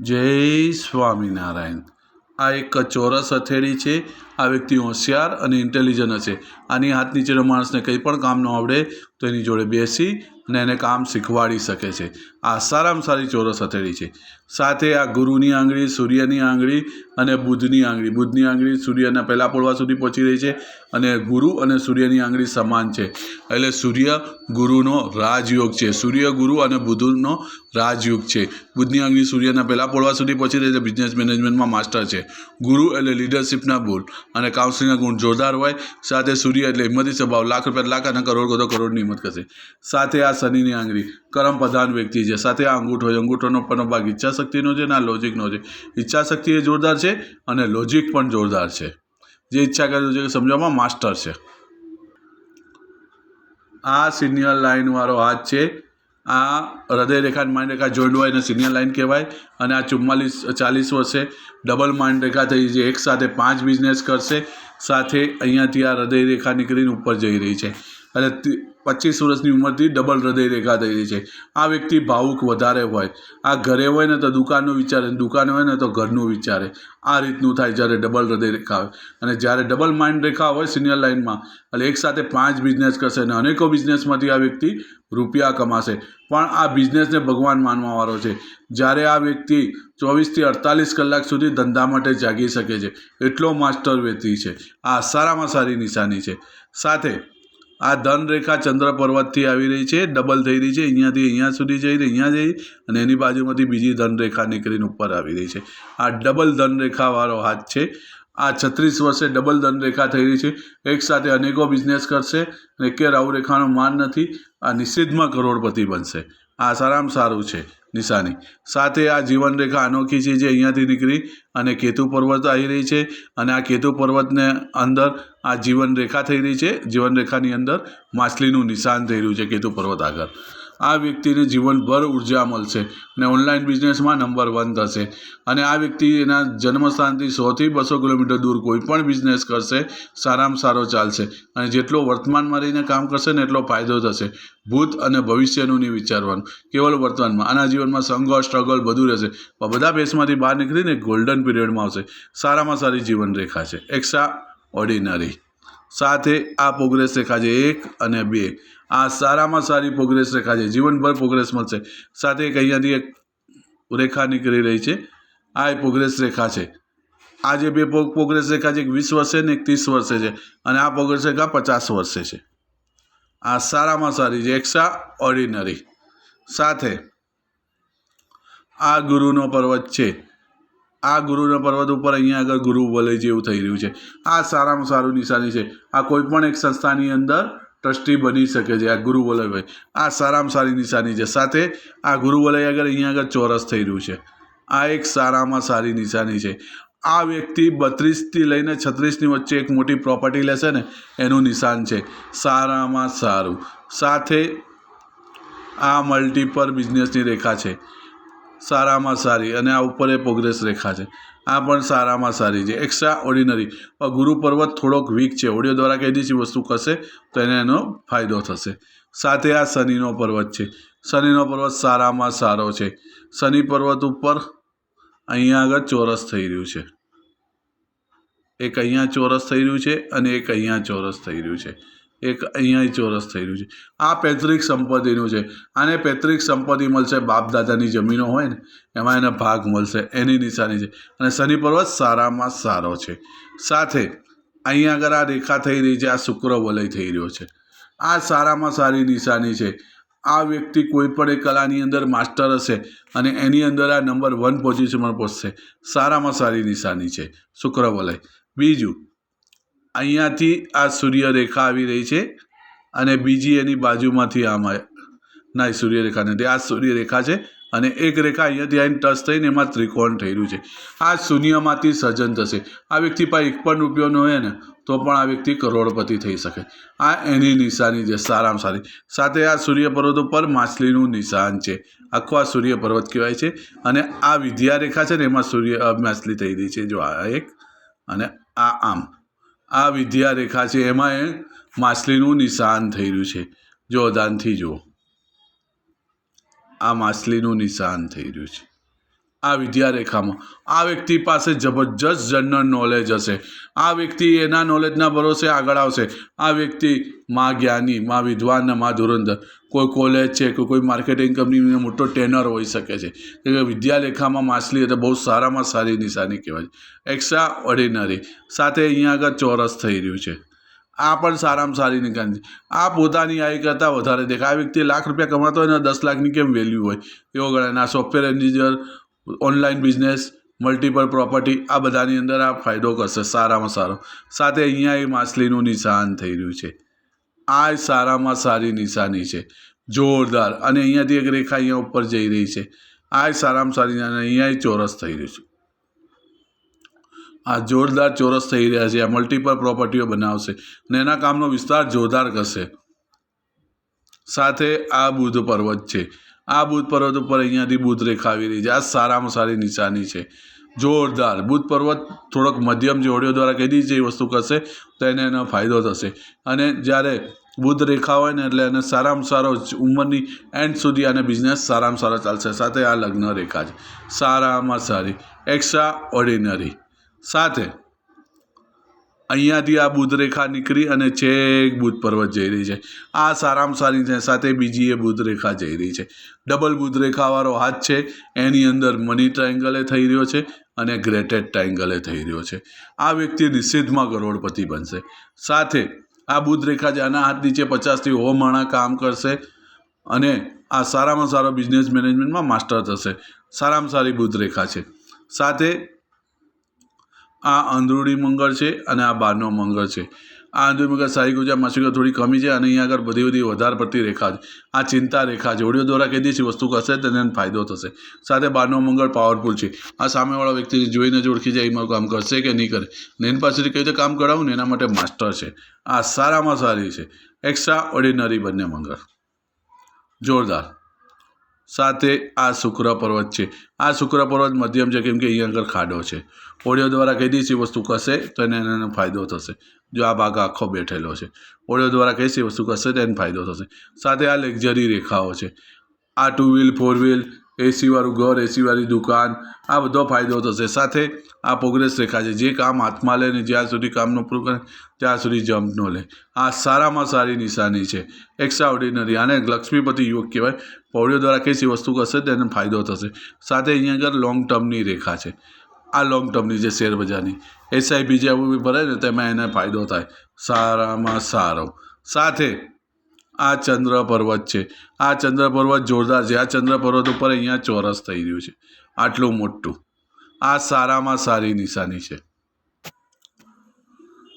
જય સ્વામિનારાયણ. આ એક ચોરસ હથેળી છે. આ વ્યક્તિ હોશિયાર અને ઇન્ટેલિજન્ટ હશે. આની હાથ નીચેનો માણસને કંઈ પણ કામ ન આવડે તો એની જોડે બેસી અને એને કામ શીખવાડી શકે છે. આ સારામાં સારી ચોરસ હથેળી છે. સાથે આ ગુરુની આંગળી, સૂર્યની આંગળી અને બુધની આંગળી. બુધની આંગળી સૂર્યના પહેલા પોળવા સુધી પહોંચી રહી છે અને ગુરુ અને સૂર્યની આંગળી સમાન છે. એટલે સૂર્ય ગુરુનો રાજયોગ છે. સૂર્ય ગુરુ અને બુધનો રાજયોગ છે. બુધની આંગળી સૂર્યના પહેલા પોળવા સુધી પહોંચી રહી છે. બિઝનેસ મેનેજમેન્ટમાં માસ્ટર છે. ગુરુ એટલે લીડરશિપના ગુણ અને કાઉન્સિલિંગના ગુણ જોરદાર હોય. સાથે સૂર્ય એટલે હિંમતી સ્વભાવ. લાખ રૂપિયા લાખ અને કરોડ કરોડની હિંમત કરશે. સાથે આ શનિની આંગળી. કરમ પ્રધાન વ્યક્તિ છે. સાથે આ અંગૂઠો છે. અંગૂઠોનો પણ ભાગ ઈચ્છા શક્તિનો છે અને આ લોજિકનો છે. ઈચ્છા શક્તિ એ જોરદાર છે અને લોજિક પણ જોરદાર છે. જે ઈચ્છા કરે છે સમજવામાં માસ્ટર છે. આ સિનિયર લાઇનવાળો હાથ છે. આ હૃદય રેખા માઇન્ડ રેખા જોઈન્ટ હોય એને સિનિયર લાઇન કહેવાય અને આ ચુમ્માલીસ, ચાલીસ વર્ષે ડબલ માઇન્ડ રેખા થઈ છે. એક સાથે પાંચ બિઝનેસ કરશે. સાથે અહીંયાથી આ હૃદય રેખા નીકળીને ઉપર જઈ રહી છે. અને પચીસ વર્ષની ઉંમરથી ડબલ હૃદય રેખા થઈ રહી છે. આ વ્યક્તિ ભાવુક વધારે હોય. આ ઘરે હોય ને તો દુકાનનું વિચારે દુકાન હોય ને તો ઘરનું વિચારે. આ રીતનું થાય જ્યારે ડબલ હૃદય રેખા હોય. અને જ્યારે ડબલ માઇન્ડ રેખા હોય સિનિયર લાઇનમાં એટલે એક સાથે પાંચ બિઝનેસ કરશે અને અનેકો બિઝનેસમાંથી આ વ્યક્તિ રૂપિયા કમાશે. પણ આ બિઝનેસને ભગવાન માનવાવાળો છે. જ્યારે આ વ્યક્તિ ચોવીસથી અડતાલીસ કલાક સુધી ધંધા માટે જાગી શકે છે, એટલો માસ્ટર વ્યક્તિ છે. આ સારામાં સારી નિશાની છે. સાથે આ ધન રેખા ચંદ્ર પર્વતથી આવી રહી છે ડબલ થઈ રહી છે, અહીંયાથી અહીંયા સુધી જઈ રહી, અહીંયા જઈ અને એની બાજુમાંથી બીજી ધન રેખા નીકળીને ઉપર આવી રહી છે. આ ડબલ ધન રેખાવાળો હાથ છે. આ છત્રીસ વર્ષે ડબલ ધન રેખા થઈ રહી છે. એક સાથે અનેકો બિઝનેસ કરશે અને કે રાહુ રેખાનો માન નથી. આ નિષિદ્ધમાં કરોડપતિ બનશે. આ સારામાં સારું છે. નિશાની. સાથે આ જીવન રેખા અનોખી છે જે અહીંયાથી નીકળી અને કેતુ પર્વત આવી રહી છે અને આ કેતુ પર્વતને અંદર આ જીવન રેખા થઈ રહી છે. જીવન રેખાની અંદર માછલીનું નિશાન થઈ રહ્યું છે કેતુ પર્વત આગળ. આ વ્યક્તિને જીવનભર ઊર્જા મળશે અને ઓનલાઈન બિઝનેસમાં નંબર વન થશે. અને આ વ્યક્તિ એના જન્મસ્થાનથી સોથી બસો કિલોમીટર દૂર કોઈ પણ બિઝનેસ કરશે, સારામાં સારો ચાલશે. અને જેટલો વર્તમાનમાં રહીને કામ કરશે ને એટલો ફાયદો થશે. ભૂત અને ભવિષ્યનું નહીં વિચારવાનું. કેવલ વર્તમાનમાં. આના જીવનમાં સંઘર્ષ સ્ટ્રગલ બધું રહેશે. પણ બધા બેસમાંથી બહાર નીકળીને ગોલ્ડન પીરિયડમાં આવશે. સારામાં સારી જીવન રેખા છે. એક્સ્ટ્રા ઓર્ડિનરી સાથે આ પ્રોગ્રેસ રેખા છે એક અને બે. આ સારામાં સારી પ્રોગ્રેસ રેખા છે. જીવનભર પ્રોગ્રેસ મળશે. સાથે એક અહીંયાથી એક રેખા નીકળી રહી છે. આ એ પ્રોગ્રેસ રેખા છે. આ જે બે પ્રો- પ્રોગ્રેસ રેખા છે. એક વીસ વર્ષે ને એક ત્રીસ વર્ષે છે. અને આ પ્રોગ્રેસ રેખા પચાસ વર્ષે છે. આ સારામાં સારી છે. એક્સ્ટ્રા ઓર્ડિનરી સાથે આ ગુરુનો પર્વત છે. આ ગુરુના પર્વત ઉપર અહીંયા આગળ ગુરુ વલય જેવું થઈ રહ્યું છે. આ સારામાં સારું નિશાની છે. આ કોઈ પણ એક સંસ્થાની અંદર ટ્રસ્ટી બની શકે છે, આ ગુરુ વલયભાઈ આ સારામાં સારી નિશાની છે. સાથે આ ગુરુ વલય આગળ અહીંયા આગળ ચોરસ થઈ રહ્યું છે. આ એક સારામાં સારી નિશાની છે. આ વ્યક્તિ બત્રીસથી લઈને છત્રીસની વચ્ચે એક મોટી પ્રોપર્ટી લેશે ને, એનું નિશાન છે. સારામાં સારું. સાથે આ મલ્ટીપર બિઝનેસની રેખા છે. સારામાં સારી અને આ ઉપર એ પ્રોગ્રેસ રેખા છે. આ પણ સારામાં સારી છે. એક્સ્ટ્રા ઓર્ડિનરી ગુરુ પર્વત થોડોક વીક છે. ઓડિયો દ્વારા કહી દીધી વસ્તુ કરશે તો એને એનો ફાયદો થશે. સાથે આ શનિનો પર્વત છે. શનિનો પર્વત સારામાં સારો છે. શનિ પર્વત ઉપર અહીંયા આગળ ચોરસ થઈ રહ્યું છે. એક અહીંયા ચોરસ થઈ રહ્યું છે અને એક અહીંયા ચોરસ થઈ રહ્યું છે. એક અહીંયા ચોરસ થઈ રહ્યું છે. આ પૈતૃક સંપત્તિનું છે. આને પૈતૃક સંપત્તિ મળશે બાપદાદાની જમીનો હોય ને, એમાં એને ભાગ મળશે, એની નિશાની છે. અને શનિ પર્વત સારામાં સારો છે. સાથે અહીંયા આગળ આ રેખા થઈ રહી છે, આ શુક્ર વલય થઈ રહ્યો છે. આ સારામાં સારી નિશાની છે. આ વ્યક્તિ કોઈ પણ એક કલાની અંદર માસ્ટર હશે અને એની અંદર આ નંબર વન પોઝિશનમાં પહોંચશે. સારામાં સારી નિશાની છે. શુક્ર વલય. બીજું અહીંયાથી આ સૂર્યરેખા આવી રહી છે અને બીજી એની બાજુમાંથી આમ ના સૂર્યરેખા નથી. આ સૂર્યરેખા છે અને એક રેખા અહીંયાથી આવીને ટચ થઈને એમાં ત્રિકોણ થયેલું છે. આ શૂન્યમાંથી સર્જન થશે. આ વ્યક્તિ પાસે એક પણ રૂપિયો ન હોય ને, તો પણ આ વ્યક્તિ કરોડપતિ થઈ શકે. આ એની નિશાની છે, સારામાં સારી. સાથે આ સૂર્ય પર્વત ઉપર માછલીનું નિશાન છે. આખો આ સૂર્ય પર્વત કહેવાય છે અને આ વિદ્યા રેખા છે ને, એમાં સૂર્ય માછલી થઈ રહી છે. જો આ એક અને આ આમ. આ વિદ્યા રેખા છે. એમાં એ માછલીનું નિશાન થઈ રહ્યું છે. જો ધ્યાનથી જુઓ. આ માછલીનું નિશાન થઈ રહ્યું છે. આ વિદ્યારેખામાં. આ વ્યક્તિ પાસે જબરજસ્ત જનરલ નોલેજ હશે. આ વ્યક્તિ એના નોલેજના ભરોસે આગળ આવશે. આ વ્યક્તિ મા જ્ઞાની, મા વિદ્વાન ને માં ધુરંધર. કોઈ કોલેજ છે કે કોઈ માર્કેટિંગ કંપનીનો મોટો ટેનર હોઈ શકે છે. કે વિદ્યાલેખામાં માછલી એટલે બહુ સારામાં સારી નિશાની કહેવાય એક્સ્ટ્રા ઓર્ડિનરી સાથે અહીંયા આગળ ચોરસ થઈ રહ્યું છે. આ પણ સારામાં સારી નિશાની આ પોતાની આય કરતાં વધારે દેખાય. આ વ્યક્તિ લાખ રૂપિયા કમાતો હોય ને દસ લાખની કેમ વેલ્યુ હોય? એવો ગણાય. આ software engineer online business multiple property આ બધાની અંદર આ ફાયદો કરશે, સારામાં સારો. સાથે અહીંયા એ માછલીનું નિશાન થઈ રહ્યું છે. આ સારામાં સારી નિશાની છે. જોરદાર. અને અહીંયાથી એક રેખા અહીંયા ઉપર જઈ રહી છે. આ સારામાં સારી અને અહીંયા ચોરસ થઈ રહ્યું છે. આ જોરદાર ચોરસ થઈ રહ્યા છે. આ મલ્ટિપલ પ્રોપર્ટીઓ બનાવશે અને એના કામનો વિસ્તાર જોરદાર કરશે. સાથે આ બુધ પર્વત છે. આ બુધ પર્વત ઉપર અહીંયાથી બુધ રેખા આવી રહી છે. આ સારામાં સારી નિશાની છે. જોરદાર. બુધ પર્વત થોડોક મધ્યમ જોડીઓ દ્વારા કહી દીધી છે, એ વસ્તુ કરશે તો એને એનો ફાયદો થશે. અને જ્યારે બુધ રેખા હોય ને એટલે એને સારામાં સારો ઉંમરની એન્ડ સુધી આને બિઝનેસ સારામાં સારો ચાલશે. સાથે આ લગ્ન રેખા છે. સારામાં સારી. એક્સ્ટ્રા ઓર્ડિનરી સાથે અહીંયાથી આ બુધરેખા નીકળી અને છેક બુધ પર્વત જઈ રહી છે. આ સારામાં સારી છે સાથે બીજી એ બુધરેખા જઈ રહી છે. ડબલ બુધરેખાવાળો હાથ છે, એની અંદર મની ટ્રાયંગલે થઈ રહ્યો છે અને ગ્રેટેડ ટ્રાયંગલે થઈ રહ્યો છે. આ વ્યક્તિ નિષેધમાં કરોડપતિ બનશે. સાથે આ બુધરેખા જે આના હાથ નીચે પચાસથી હો માણા કામ કરશે અને આ સારામાં સારો બિઝનેસ મેનેજમેન્ટમાં માસ્ટર થશે. સારામાં સારી બુધરેખા છે. સાથે આ અંદરૂણી મંગળ છે અને આ બહારનો મંગળ છે. આ અંદરૂણી મંગળ સારી ગુજા માસિકો થોડી કમી છે અને અહીંયા આગળ બધી બધી વધારે પડતી રેખા છે. આ ચિંતા રેખા છે. ઓડિયો દ્વારા કહી દઈશું વસ્તુ કરશે તો એને ફાયદો થશે. સાથે બહારનો મંગળ પાવરફુલ છે. આ સામેવાળા વ્યક્તિને જોઈને જ ઓળખી જાય, એમાં કામ કરશે કે નહીં કરે. ને એની પાસેથી કઈ રીતે કામ કરાવું ને એના માટે માસ્ટર છે. આ સારામાં સારી છે. એક્સ્ટ્રા ઓર્ડિનરી બંને મંગળ. જોરદાર. સાથે આ શુક્ર પર્વત છે. આ શુક્ર પર્વત મધ્યમ છે કેમ કે અહીં આગળ ખાડો છે. ઓડિયો દ્વારા કહી દીધી વસ્તુ કશે તો એને એને ફાયદો થશે. જો આ ભાગ આખો બેઠેલો છે. ઓડિયો દ્વારા કઈ વસ્તુ કશે તો એને ફાયદો થશે. સાથે આ લેક્ઝરી રેખાઓ છે. આ ટુ વ્હીલ ફોર વ્હીલ એસીવાળું ઘર એસીવાળી દુકાન, આ બધો ફાયદો થશે. સાથે આ પ્રોગ્રેસ રેખા છે. જે કામ હાથમાં લે ને જ્યાં સુધી કામનું પૂરું કરે, ત્યાં સુધી જમ્પ ન લે. આ સારામાં સારી નિશાની છે. એક્સ્ટ્રા ઓર્ડિનરી આને લક્ષ્મીપતિ યોગ કહેવાય. પૌડીઓ દ્વારા કઈ વસ્તુ કરશે તેને ફાયદો થશે. સાથે અહીંયા આગળ લોંગ ટર્મની રેખા છે. આ લોંગ ટર્મની જે શેર બજારની. એસઆઈપી જે ભરે ને તેમાં એને ફાયદો થાય. સારામાં સારો. સાથે આ ચંદ્ર પર્વત છે. આ ચંદ્ર પર્વત જોરદાર છે. આ ચંદ્ર પર્વત ઉપર અહીંયા ચોરસ થઈ રહ્યું છે. આટલું મોટું. આ સારામાં સારી નિશાની છે.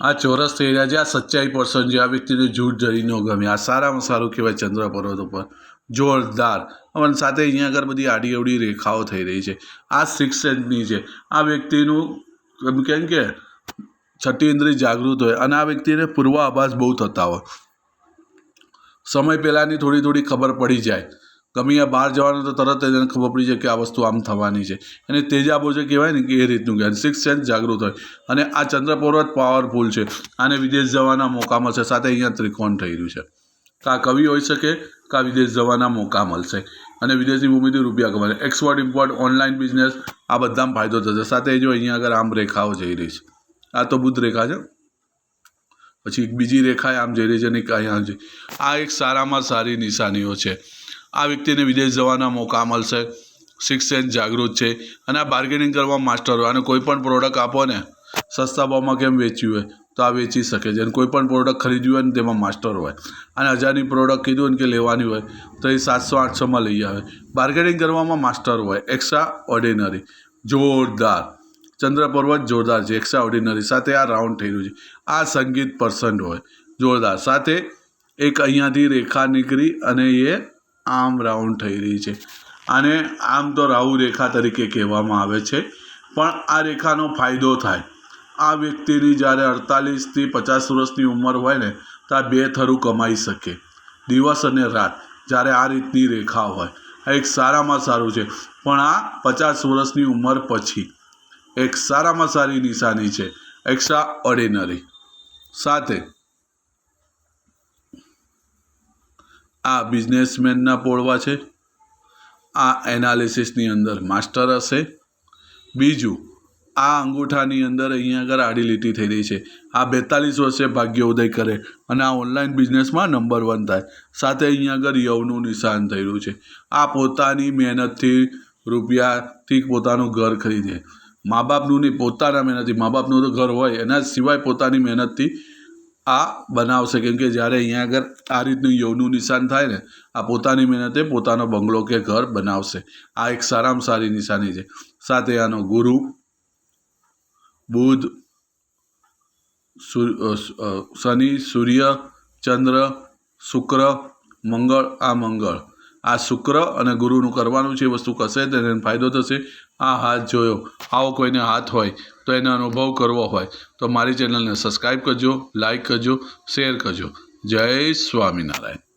આ ચોરસ થઈ રહ્યા છે. આ સચ્ચાઈ પર્સન છે. આ વ્યક્તિને જૂઠ જરી ન ગમે. આ સારામાં સારું કહેવાય ચંદ્ર પર્વત ઉપર. જોરદાર. અને સાથે અહીંયા આગળ બધી આડી અવડી રેખાઓ થઈ રહી છે. આ સિક્સ સેન્સની છે. આ વ્યક્તિનું એમ કેમ કે છઠ્ઠી ઇન્દ્રિય જાગૃત હોય. અને આ વ્યક્તિને પૂર્વ આભાસ બહુ થતા હોય. સમય પહેલાંની થોડી થોડી ખબર પડી જાય. ગમે ત્યાં બહાર જવાનું તો તરત જ એને ખબર પડી જાય કે આ વસ્તુ આમ થવાની છે. અને તેજાબો જે કહેવાય ને કે એ રીતનું જ્ઞાન સિક્સ સેન્સ જાગૃત હોય. અને આ ચંદ્ર પર્વત પાવરફુલ છે. આને વિદેશ જવાના મોકા મળશે. સાથે અહીંયા ત્રિકોણ થઈ રહ્યું છે. કા કવિ હોઈ શકે, કા વિદેશ જવાના મોકા મળશે. અને વિદેશની ભૂમિથી રૂપિયા કમાશે એક્સપોર્ટ ઇમ્પોર્ટ ઓનલાઈન બિઝનેસ આ બધામાં ફાયદો થશે. સાથે જો અહીંયા આગળ આમ રેખાઓ જઈ રહી છે. આ તો બુદ્ધ રેખા છે. પછી એક બીજી રેખા આમ જઈ રહી છે અને એક આમ છે. આ એક સારામાં સારી નિશાનીઓ છે. આ વ્યક્તિને વિદેશ જવાના મોકા મળશે. સિક્સ સેન્સ જાગૃત છે. અને આ બાર્ગેનિંગ કરવા માસ્ટર હોય. અને કોઈ પણ પ્રોડક્ટ આપો ને, સસ્તા ભાવમાં કેમ વેચ્યું હોય, તો આ વેચી શકે છે. અને કોઈ પણ પ્રોડક્ટ ખરીદ્યું હોય ને, તેમાં માસ્ટર હોય. અને હજારની પ્રોડક્ટ કીધું ને કે લેવાની હોય, તો એ સાતસો, આઠસોમાં લઈ આવે. બાર્ગેનિંગ કરવામાં માસ્ટર હોય. એક્સ્ટ્રા ઓર્ડિનરી જોરદાર. ચંદ્ર પર્વત જોરદાર છે એક્સ્ટ્રા ઓર્ડિનરી સાથે આ રાઉન્ડ રહ્યું છે. આ સંગીત પર્સન હોય, જોરદાર. સાથે એક અહીંયાથી રેખા નીકળી અને એ આમ રાઉન્ડ થઈ રહી છે. આને આમ તો રાહુ રેખા તરીકે કહેવામાં આવે છે, પણ આ રેખાનો ફાયદો થાય. આ વ્યક્તિની જ્યારે અડતાલીસથી પચાસ વર્ષની ઉંમર હોય ને, તો આ બે થરું કમાઈ શકે. દિવસ અને રાત, જ્યારે આ રીતની રેખા હોય. આ એક સારામાં સારું છે, પણ આ પચાસ વર્ષની ઉંમર પછી. એક સારામાં સારી નિશાની છે. એક્સ્ટ્રા ઓર્ડિનરી સાથે આ બિઝનેસમેનના પોળવા છે. આ એનાલિસિસની અંદર માસ્ટર હશે. બીજું, આ અંગૂઠાની અંદર અહીંયા આગળ આડી લીટી થઈ રહી છે. આ બેતાલીસ વર્ષે ભાગ્ય ઉદય કરે અને આ ઓનલાઈન બિઝનેસમાં નંબર વન થાય. સાથે અહીંયા આગળ યવનું નિશાન થયેલું છે. આ પોતાની મહેનતથી રૂપિયાથી પોતાનું ઘર ખરીદે. મા બાપનું નહીં, પોતાના મહેનતથી. મા બાપનું તો ઘર હોય, એના સિવાય પોતાની મહેનતથી આ બનાવશે. કેમ કે જ્યારે અહીંયા આગળ આ રીતનું યવનું નિશાન થાય ને, આ પોતાની મહેનતે પોતાનો બંગલો કે ઘર બનાવશે. આ એક સારામાં સારી નિશાની છે. સાથે આનો ગુરુ, બુધ શનિ, સૂર્ય, ચંદ્ર, શુક્ર, મંગળ, આ મંગળ. આ શુક્ર અને ગુરુનું કરવાનું છે, એ વસ્તુ કરશે તો એને ફાયદો થશે. આ હાથ જોયો. આવો કોઈને હાથ હોય, તો એને અનુભવ કરવો હોય, તો મારી ચેનલને સબસ્ક્રાઈબ કરજો લાઈક કરજો, શેર કરજો. જય સ્વામિનારાયણ.